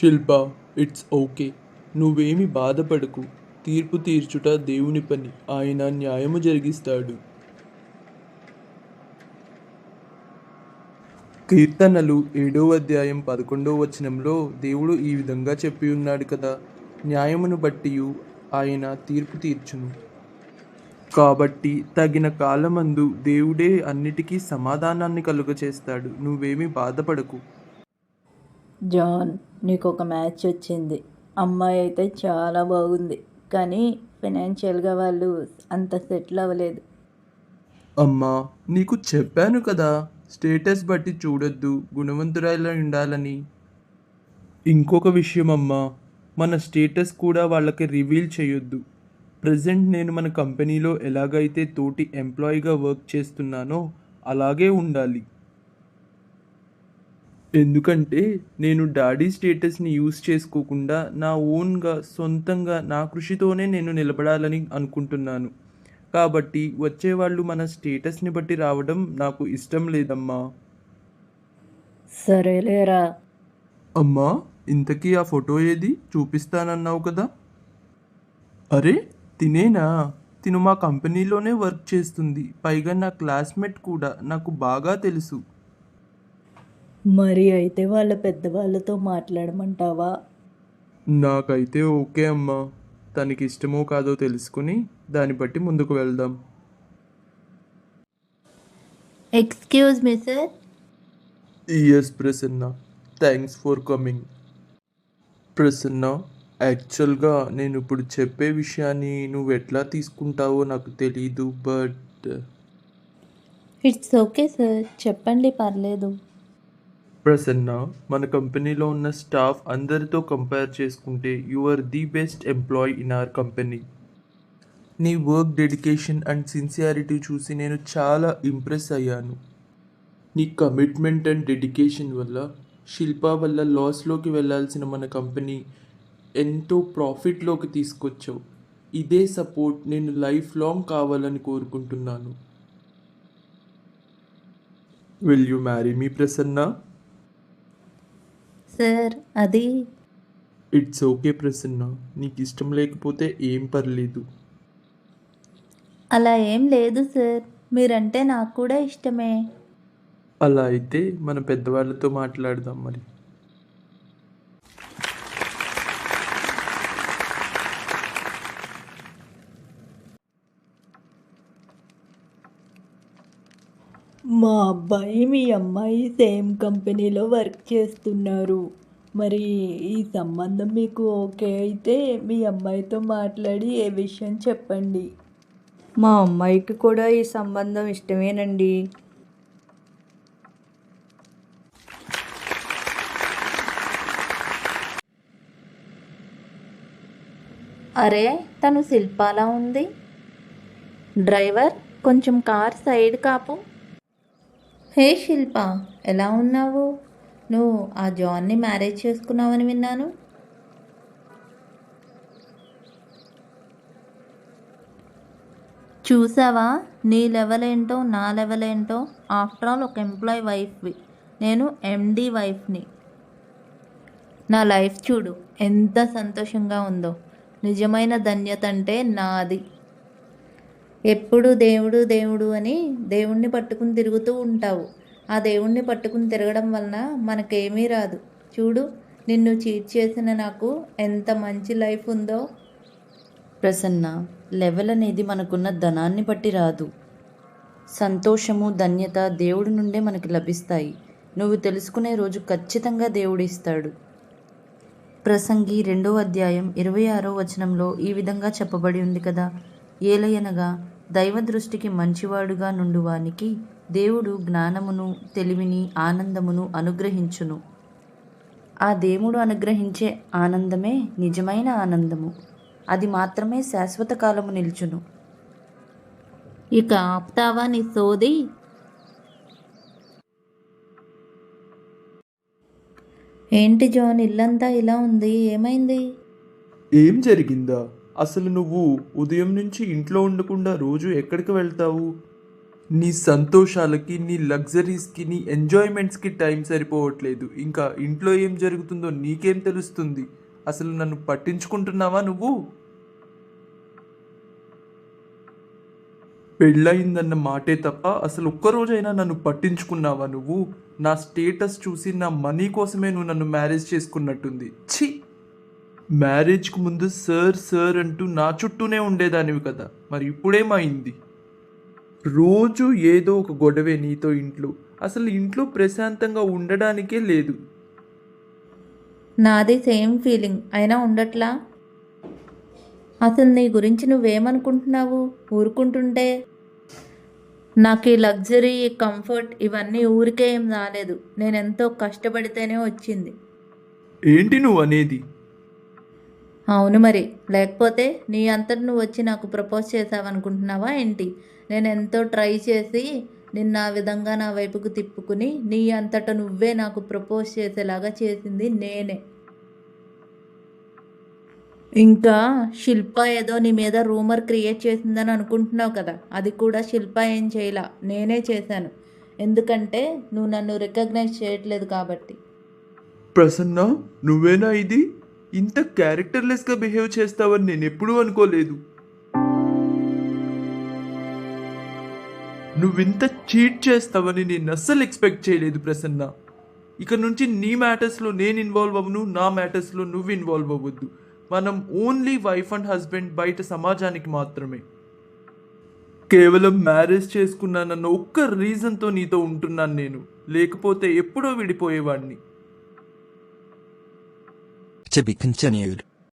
Shilpa it's okay. నువ్వేమి బాధపడకు. తీర్పు తీర్చుట దేవుని పని. ఆయన న్యాయము జరిగిస్తాడు. కీర్తనలు ఏడో అధ్యాయం పదకొండో వచనంలో దేవుడు ఈ విధంగా చెప్పి ఉన్నాడు కదా. న్యాయమును బట్టి ఆయన తీర్పు తీర్చును. కాబట్టి తగిన కాలమందు దేవుడే అన్నిటికీ సమాధానాన్ని కలుగచేస్తాడు. నువ్వేమీ బాధపడకు. జాన్ నీకు ఒక మ్యాచ్ వచ్చింది. అమ్మాయి అయితే చాలా బాగుంది. కానీ ఫైనాన్షియల్గా వాళ్ళు అంత సెటిల్ అవ్వలేదు. అమ్మా నీకు చెప్పాను కదా స్టేటస్ బట్టి చూడొద్దు గుణవంతురాలు ఉండాలని. ఇంకొక విషయం అమ్మా మన స్టేటస్ కూడా వాళ్ళకి రివీల్ చేయొద్దు. ప్రజెంట్ నేను మన కంపెనీలో ఎలాగైతే తోటి ఎంప్లాయీగా వర్క్ చేస్తున్నానో అలాగే ఉండాలి. ఎందుకంటే నేను డాడీ స్టేటస్ని యూజ్ చేసుకోకుండా నా ఓన్గా సొంతంగా నా కృషితోనే నేను నిలబడాలని అనుకుంటున్నాను. కాబట్టి వచ్చేవాళ్ళు మన స్టేటస్ని బట్టి రావడం నాకు ఇష్టం లేదమ్మా. సరేలేరా. అమ్మా ఇంతకీ ఆ ఫోటో ఏది? చూపిస్తానన్నావు కదా. అరే తినేనా? తిను మా కంపెనీలోనే వర్క్ చేస్తుంది. పైగా నా క్లాస్మేట్ కూడా నాకు బాగా తెలుసు. మరి అయితే వాళ్ళ పెద్దవాళ్ళతో మాట్లాడమంటావా? నాకైతే ఓకే అమ్మా. తనకి ఇష్టమో కాదో తెలుసుకుని దాన్ని బట్టి ముందుకు వెళ్దాం. Excuse me sir S Prasanna. Thanks for coming Prasanna యాక్చువల్గా నేను ఇప్పుడు చెప్పే విషయాన్ని నువ్వు ఎట్లా తీసుకుంటావో నాకు తెలీదు బట్ ఇట్స్ ఓకే సార్ చెప్పండి పర్లేదు. ప్రసన్న మన కంపెనీలో ఉన్న స్టాఫ్ అందరితో కంపేర్ చేసుకుంటే you are the best employee in our company. నీ వర్క్ డెడికేషన్ అండ్ సిన్సియారిటీ చూసి నేను చాలా ఇంప్రెస్ అయ్యాను. నీ కమిట్మెంట్ అండ్ డెడికేషన్ వల్ల శిల్ప వల్ల లాస్లోకి వెళ్ళాల్సిన మన కంపెనీ ఎంతో ప్రాఫిట్లోకి తీసుకొచ్చావు. ఇదే సపోర్ట్ నేను లైఫ్ లాంగ్ కావాలని కోరుకుంటున్నాను. Will you marry me Prasanna? Sir అది. ఇట్స్ ఓకే ప్రసన్న నీకు ఇష్టం లేకపోతే ఏం పర్లేదు. అలా ఏం లేదు సార్ మీరంటే నాకు కూడా ఇష్టమే. అలా అయితే మన పెద్దవాళ్ళతో మాట్లాడదాం మరి. మా అబ్బాయి మీ అమ్మాయి సేమ్ కంపెనీలో వర్క్ చేస్తున్నారు. మరి ఈ సంబంధం మీకు ఓకే అయితే మీ అమ్మాయితో మాట్లాడి ఏ విషయం చెప్పండి. మా అమ్మాయికి కూడా ఈ సంబంధం ఇష్టమేనండి. అరే తను శిల్పాలా ఉంది? డ్రైవర్ కొంచెం కార్ సైడ్ కాపు. హే శిల్ప ఎలా ఉన్నావు? నువ్వు ఆ జాన్ని మ్యారేజ్ చేసుకున్నావని విన్నాను. చూసావా? నీ లెవెల్ ఏంటో నా లెవెల్ ఏంటో? ఆఫ్టర్ ఆల్ ఒక ఎంప్లాయ్ వైఫ్వి. నేను ఎండి వైఫ్ని. నా లైఫ్ చూడు ఎంత సంతోషంగా ఉందో. నిజమైన ధన్యత అంటే నాది. ఎప్పుడు దేవుడు దేవుడు అని దేవుణ్ణి పట్టుకుని తిరుగుతూ ఉంటావు. ఆ దేవుణ్ణి పట్టుకుని తిరగడం వలన మనకేమీ రాదు. చూడు నిన్ను చీట్ చేసిన నాకు ఎంత మంచి లైఫ్ ఉందో. ప్రసన్న లెవెల్ అనేది మనకున్న ధనాన్ని బట్టి రాదు. సంతోషము ధన్యత దేవుడి నుండే మనకు లభిస్తాయి. నువ్వు తెలుసుకునే రోజు ఖచ్చితంగా దేవుడిస్తాడు ప్రసంగి రెండో అధ్యాయం ఇరవై ఆరో వచనంలో ఈ విధంగా చెప్పబడి ఉంది కదా. ఏలయనగా దైవ దృష్టికి మంచివాడుగా నుండువానికి దేవుడు జ్ఞానమును తెలివిని ఆనందమును అనుగ్రహించును. ఆ దేవుడు అనుగ్రహించే ఆనందమే నిజమైన ఆనందము. అది మాత్రమే శాశ్వత కాలము నిల్చును. ఇక ఆప్తావాని నీ సోది. ఏంటి జాన్ ఇల్లంతా ఇలా ఉంది ఏమైంది? ఏం జరిగిందా? అసలు నువ్వు ఉదయం నుంచి ఇంట్లో ఉండకుండా రోజు ఎక్కడికి వెళ్తావు? నీ సంతోషాలకి నీ లగ్జరీస్కి నీ ఎంజాయ్మెంట్స్కి టైం సరిపోవట్లేదు. ఇంకా ఇంట్లో ఏం జరుగుతుందో నీకేం తెలుస్తుంది? అసలు నన్ను పట్టించుకుంటున్నావా నువ్వు? పెళ్ళయిందన్న మాటే తప్ప అసలు ఒక్కరోజైనా నన్ను పట్టించుకున్నావా నువ్వు? నా స్టేటస్ చూసి నా మనీ కోసమే నువ్వు నన్ను మ్యారేజ్ చేసుకున్నట్టుంది. ఛీ! మ్యారేజ్కి ముందు సార్ సార్ అంటూ నా చుట్టూనే ఉండేదానివి కదా. మరి ఇప్పుడేమైంది? రోజు ఏదో ఒక గొడవే నీతో ఇంట్లో. అసలు ఇంట్లో ప్రశాంతంగా ఉండడానికే లేదు. నాది సేమ్ ఫీలింగ్. అయినా ఉండట్లా? అసలు నీ గురించి నువ్వేమనుకుంటున్నావు? ఊరుకుంటుంటే? నాకు ఈ లగ్జరీ కంఫర్ట్ ఇవన్నీ ఊరికే ఏం రాలేదు. నేను ఎంతో కష్టపడితేనే వచ్చింది. ఏంటి నువ్వు అనేది? అవును మరి. లేకపోతే నీ అంతటి నువ్వు వచ్చి నాకు ప్రపోజ్ చేసావనుకుంటున్నావా ఏంటి? నేను ఎంతో ట్రై చేసి నిన్న ఆ విధంగా నా వైపుకు తిప్పుకుని నీ అంతట నువ్వే నాకు ప్రపోజ్ చేసేలాగా చేసింది నేనే. ఇంకా శిల్ప ఏదో నీ మీద రూమర్ క్రియేట్ చేసిందని అనుకుంటున్నావు కదా. అది కూడా శిల్ప ఏం చేయలా? నేనే చేశాను. ఎందుకంటే నువ్వు నన్ను రికగ్నైజ్ చేయట్లేదు కాబట్టి. ప్రసన్న నువ్వేనా ఇది? ఇంత క్యారెక్టర్లెస్గా బిహేవ్ చేస్తావని నేను ఎప్పుడూ అనుకోలేదు. నువ్వింత చీట్ చేస్తావని నేను అస్సలు ఎక్స్పెక్ట్ చేయలేదు ప్రసన్న. ఇక నుంచి నీ మ్యాటర్స్లో నేను ఇన్వాల్వ్ అవ్వను నా మ్యాటర్స్లో నువ్వు ఇన్వాల్వ్ అవ్వద్దు. మనం ఓన్లీ వైఫ్ అండ్ హస్బెండ్ బయట సమాజానికి మాత్రమే. కేవలం మ్యారేజ్ చేసుకున్నానన్న ఒక్క రీజన్తో నీతో ఉంటున్నాను నేను. లేకపోతే ఎప్పుడో విడిపోయేవాడిని. To be continued.